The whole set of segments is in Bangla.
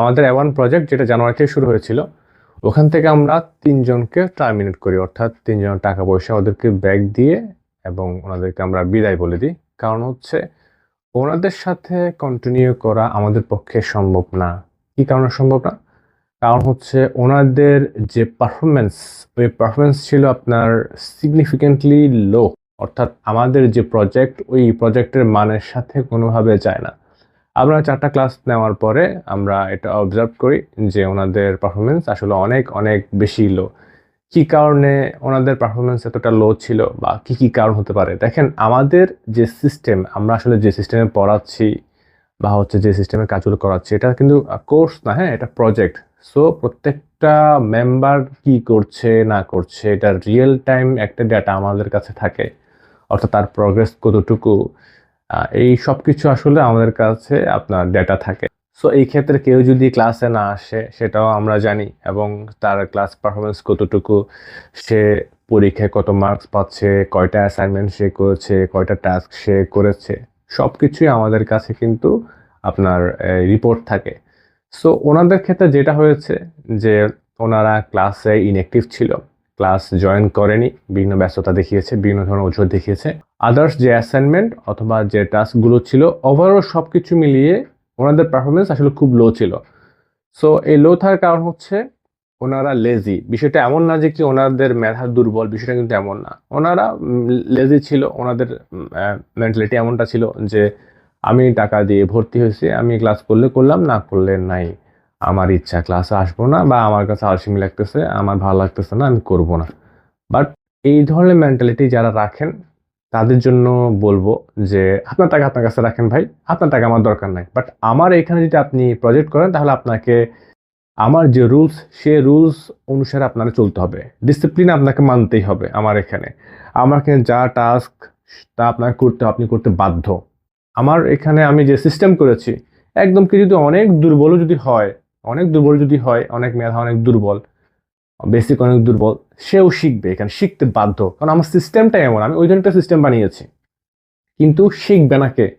আমাদের অ্যাওয়ান প্রজেক্ট যেটা জানুয়ারি থেকে শুরু হয়েছিল, ওখান থেকে আমরা তিনজনকে টার্মিনেট করি। অর্থাৎ তিনজন টাকা পয়সা ওদেরকে ব্যাগ দিয়ে এবং ওনাদেরকে আমরা বিদায় বলে দিই। কারণ হচ্ছে ওনাদের সাথে কন্টিনিউ করা আমাদের পক্ষে সম্ভব না। কি কারণে সম্ভব না? কারণ হচ্ছে ওনাদের যে পারফরমেন্স ওই পারফরমেন্স ছিল আপনার সিগনিফিকেন্টলি লো অর্থাৎ আমাদের যে প্রজেক্ট ওই প্রজেক্টের মানের সাথে কোনোভাবে যায় না। আমরা চারটা ক্লাস নেওয়ার পরে আমরা এটা অবজার্ভ করি যে ওনাদের পারফরমেন্স আসলে অনেক অনেক বেশি লো কি কারণে ওনাদের পারফরমেন্স এতটা লো ছিল বা কি কি কারণ হতে পারে? দেখেন, আমাদের যে সিস্টেম আমরা আসলে যে সিস্টেমে পড়াচ্ছি বা হচ্ছে যে সিস্টেমে কাজগুলো করাচ্ছি, এটা কিন্তু কোর্স না হ্যাঁ এটা প্রজেক্ট সো প্রত্যেকটা মেম্বার কি করছে, না করছে, এটা রিয়েল টাইম একটা ডেটা আমাদের কাছে থাকে। অর্থাৎ তার প্রগ্রেস কতটুকু এই সব কিছু আসলে আমাদের কাছে আপনার ডেটা থাকে। সো এই ক্ষেত্রে কেউ যদি ক্লাসে না আসে, সেটাও আমরা জানি এবং তার ক্লাস পারফরমেন্স কতটুকু, সে পরীক্ষায় কত মার্কস পাচ্ছে, কয়টা অ্যাসাইনমেন্ট সে করেছে, কয়টা টাস্ক সে করেছে সব কিছুই আমাদের কাছে কিন্তু আপনার রিপোর্ট থাকে। সো ওনাদের ক্ষেত্রে যেটা হয়েছে যে, ওনারা ক্লাসে ইনঅ্যাক্টিভ ছিল। ক্লাস জয়েন করেনি, বিভিন্ন ব্যস্ততা দেখিয়েছে, বিভিন্ন ধরনের অজুহাত দেখিয়েছে। আদার্স যে অ্যাসাইনমেন্ট অথবা যে টাস্কগুলো ছিল ওভারঅল সব কিছু মিলিয়ে ওনাদের পারফরমেন্স আসলে খুব লো ছিল। সো এই লো থাকার কারণ হচ্ছে ওনারা লেজি বিষয়টা এমন না যে কি ওনাদের মেধা দুর্বল, বিষয়টা কিন্তু এমন না। ওনারা লেজি ছিল, ওনাদের মেন্টালিটি এমনটা ছিল যে আমি টাকা দিয়ে ভর্তি হয়েছি, আমি ক্লাস করলে করলাম, না করলে নাই। আমার ইচ্ছা ক্লাসে আসব না বা আমার কাছে আলসিমি লাগতেছে, আমার ভালো লাগতেছে না, আমি করব না। বাট এই ধরনের মেন্টালিটি যারা রাখেন, তাদের জন্য বলব যে, আপনার টাকা আপনার কাছে রাখেন ভাই, আপনার টাকা আমার দরকার নাই। বাট আমার এখানে যদি আপনি প্রজেক্ট করেন, তাহলে আপনাকে, আমার যে রুলস সে রুলস অনুসারে আপনাকে চলতে হবে। ডিসিপ্লিন আপনাকে মানতেই হবে আমার এখানে। আমার এখানে যা টাস্ক তা আপনাকে করতে, আপনি করতে বাধ্য। আমার এখানে আমি যে সিস্টেম করেছি, একদম কি যদি অনেক দুর্বলও যদি হয় অনেক দুর্বল যদি হয়, অনেক মেধা, অনেক দুর্বল বেসিক অনেক দুর্বল, সেও শিখবে, এখানে শিখতে বাধ্য। কারণ আমার সিস্টেমটাই এমন, আমি ওই জন্য একটা সিস্টেম বানিয়েছি। কিন্তু শিখবে না কে?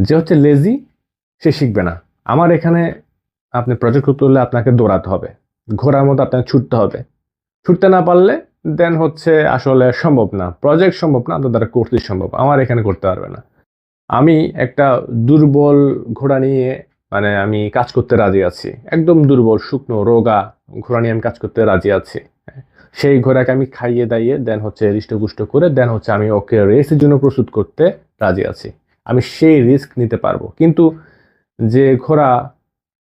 যে হচ্ছে লেজি সে শিখবে না। আমার এখানে আপনি প্রজেক্ট করতে হলে আপনাকে দৌড়াতে হবে। ঘোড়ার মতো আপনাকে ছুটতে হবে। ছুটতে না পারলে দেন হচ্ছে আসলে সম্ভব না। প্রজেক্ট সম্ভব না তো দ্বারা করতে সম্ভব। আমার এখানে করতে পারবে না। আমি একটা দুর্বল ঘোড়া নিয়ে মানে আমি কাজ করতে রাজি আছি। একদম দুর্বল, শুকনো, রোগা ঘোড়া নিয়ে আমি কাজ করতে রাজি আছি। সেই ঘোড়াকে আমি খাইয়ে দাইয়ে দেন হচ্ছে হৃষ্টপুষ্ট করে দেন হচ্ছে আমি ওকে রেসের জন্য প্রস্তুত করতে রাজি আছি। আমি সেই রিস্ক নিতে পারব। কিন্তু যে ঘোড়া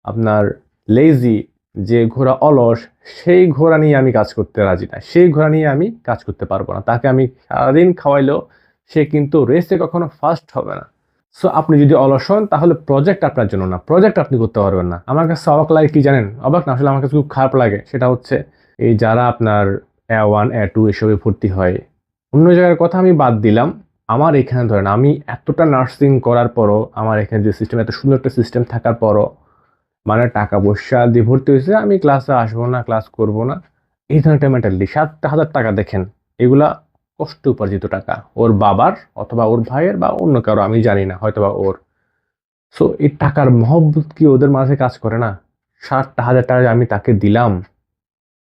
আপনার লেজি যে ঘোড়া অলস, সেই ঘোড়া নিয়ে আমি কাজ করতে রাজি না। সেই ঘোড়া নিয়ে আমি কাজ করতে পারব না। তাকে আমি সারাদিন খাওয়াইলেও সে কিন্তু রেসে কখনো ফার্স্ট হবে না। সো আপনি যদি অলস হন, তাহলে প্রজেক্ট আপনার জন্য না। প্রজেক্ট আপনি করতে পারবেন না। আমার কাছে অবাক লাগে, কি জানেন? অবাক না আসলে আমার কাছে খুব খারাপ লাগে। সেটা হচ্ছে, এই যারা আপনার এ ওয়ান এ টু এসবে ভর্তি হয়, অন্য জায়গার কথা আমি বাদ দিলাম। আমার এখানে ধরেন, আমি এতটা নার্সিং করার পরও, আমার এখানে যে সিস্টেম এত সুন্দর একটা সিস্টেম থাকার পরও মানে টাকা পয়সা দিয়ে ভর্তি হয়েছে, আমি ক্লাসে আসব না ক্লাস করব না। এই ধরনের একটা মেন্টালিটি সাতটা হাজার টাকা দেখেন, এগুলা কষ্ট উপার্জিত টাকা। ওর বাবার অথবা ওর ভাইয়ের বা অন্য কারও, আমি জানি না হয়তো বা ওর। সো এই টাকার মহব্বত কি ওদের মাঝে কাজ করে না? ষাটটা হাজার টাকা আমি তাকে দিলাম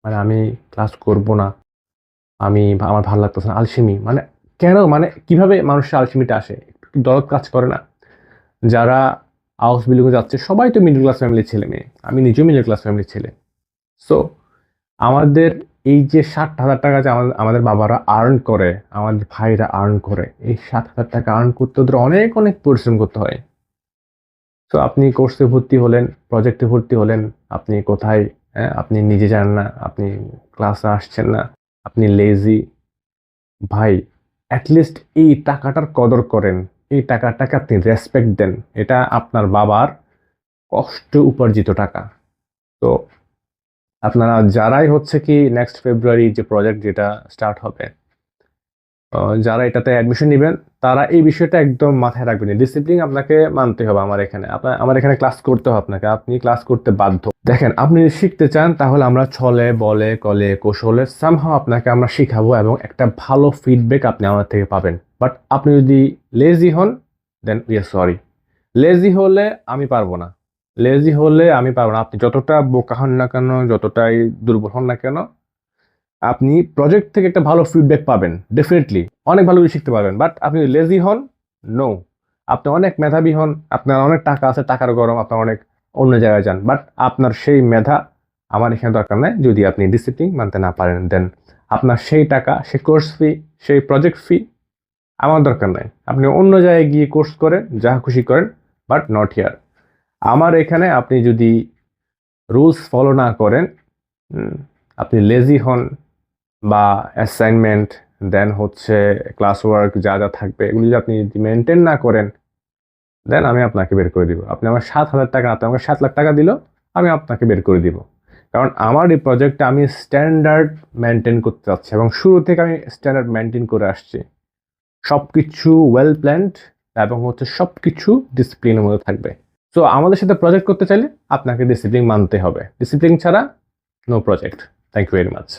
মানে আমি ক্লাস করব না, আমি আমার ভালো লাগতেছে না, আলসেমি। মানে কেন মানে কীভাবে মানুষের আলসেমিটা আসে? একটু দরদ কাজ করে না? যারা হাউস বিল্ডিং যাচ্ছে, সবাই তো মিডল ক্লাস ফ্যামিলির ছেলে মেয়ে। আমি নিজেও মিডল ক্লাস ফ্যামিলির ছেলে। সো আমাদের এই যে ষাট হাজার টাকা যে আমাদের আমাদের বাবারা আর্ন করে, আমাদের ভাইরা আর্ন করে, এই সাত হাজার টাকা আর্ন করতে ওদের অনেক অনেক পরিশ্রম করতে হয়। তো আপনি কোর্সে ভর্তি হলেন প্রজেক্টে ভর্তি হলেন, আপনি কোথায় হ্যাঁ আপনি নিজে জানেন না, আপনি ক্লাসে আসছেন না, আপনি লেজি ভাই অ্যাটলিস্ট এই টাকাটার কদর করেন, এই টাকাটাকে আপনি রেসপেক্ট দেন, এটা আপনার বাবার কষ্ট উপার্জিত টাকা। তো আপনারা যারাই হচ্ছে কি নেক্সট ফেব্রুয়ারি যে প্রজেক্ট যেটা স্টার্ট হবে যারা এটাতে অ্যাডমিশন নেবেন, তারা এই বিষয়টা একদম মাথায় রাখবেন ডিসিপ্লিন আপনাকে মানতে হবে আমার এখানে। আপনার আমার এখানে ক্লাস করতে হবে আপনাকে, আপনি ক্লাস করতে বাধ্য। দেখেন, আপনি যদি শিখতে চান, তাহলে আমরা ছলে, বলে, কলে, কৌশলে সামহাও আপনাকে আমরা শিখাবো এবং একটা ভালো ফিডব্যাক আপনি আমার থেকে পাবেন। বাট আপনি যদি লেজি হন দেন আর সরি লেজি হলে আমি পারব না। লেজি হলে আমি পারব না। আপনি যতটা বোকা হন না কেন, যতটাই দুর্বল হন না কেন, আপনি প্রজেক্ট থেকে একটা ভালো ফিডব্যাক পাবেন ডেফিনেটলি অনেক ভালো শিখতে পারবেন বাট আপনি লেজি হন নো আপনি অনেক মেধাবী হন, আপনার অনেক টাকা আছে, টাকার গরম আপনার অনেক অন্য জায়গায় যান বাট আপনার সেই মেধা আমার এখানে দরকার নেই। যদি আপনি ডিসিপ্লিন মানতে না পারেন দেন আপনার সেই টাকা, সেই কোর্স ফি সেই প্রজেক্ট ফি আমার দরকার নাই। আপনি অন্য জায়গায় গিয়ে কোর্স করেন, যা খুশি করেন বাট নট হিয়ার আমার এখানে আপনি যদি রুলস ফলো না করেন আপনি লেজি হন বা অ্যাসাইনমেন্ট দেন হচ্ছে ক্লাস ওয়ার্ক যা যা থাকবে, এগুলি যদি আপনি যদি মেনটেন না করেন দেন আমি আপনাকে বের করে দিব। আপনি আমার সাত হাজার টাকা, আপনি আমাকে সাত লাখ টাকা দিল, আমি আপনাকে বের করে দিব। কারণ আমার এই প্রজেক্টটা আমি স্ট্যান্ডার্ড মেনটেন করতে চাচ্ছি এবং শুরু থেকে আমি স্ট্যান্ডার্ড মেনটেন করে আসছি। সব কিছু ওয়েল প্ল্যান্ড এবং হচ্ছে সব কিছু ডিসিপ্লিনের মধ্যে থাকবে। সো আমাদের সাথে প্রজেক্ট করতে চাইলে আপনাকে ডিসিপ্লিন মানতে হবে। ডিসিপ্লিন ছাড়া no project thank you very much